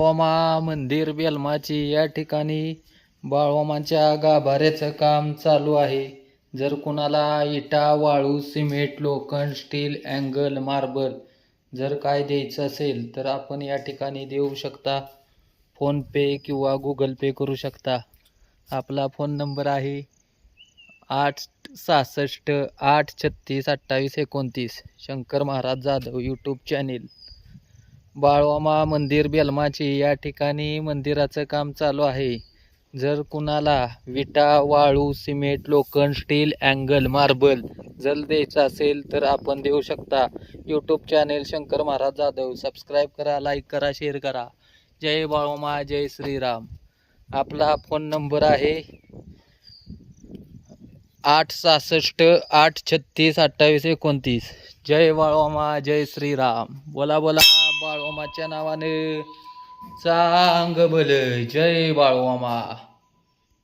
बाळवामा मंदिर बेलमाची या ठिकाणी बाळवामाच्या गाभाऱ्याचं काम चालू आहे. जर कुणाला इटा वाळू सिमेंट लोखंड स्टील अँगल मार्बल जर काय द्यायचं असेल तर आपण या ठिकाणी देऊ शकता. फोनपे किंवा गुगल पे करू शकता. आपला फोन नंबर आहे आठ सहासष्ट आठ छत्तीस अठ्ठावीस एकोणतीस. शंकर महाराज जाधव यूट्यूब चॅनेल बाळवामा मंदिर बेलमाचे या ठिकाणी मंदिराचं काम चालू आहे. जर कुणाला विटा वाळू सिमेंट लोखंड स्टील अँगल मार्बल जर द्यायचं असेल तर आपण देऊ शकता. YouTube channel Shankar Maharaj Jadhav. Subscribe करा लाईक करा शेअर करा. जय बाळोमा जय श्रीराम. आपला फोन नंबर आहे आठ सहासष्ट आठ छत्तीस अठ्ठावीस एकोणतीस. जय बाळोमा जय श्रीराम. बोला बोला. बाळोमाच्या नावानं. चांग भल जय बाळूमामा.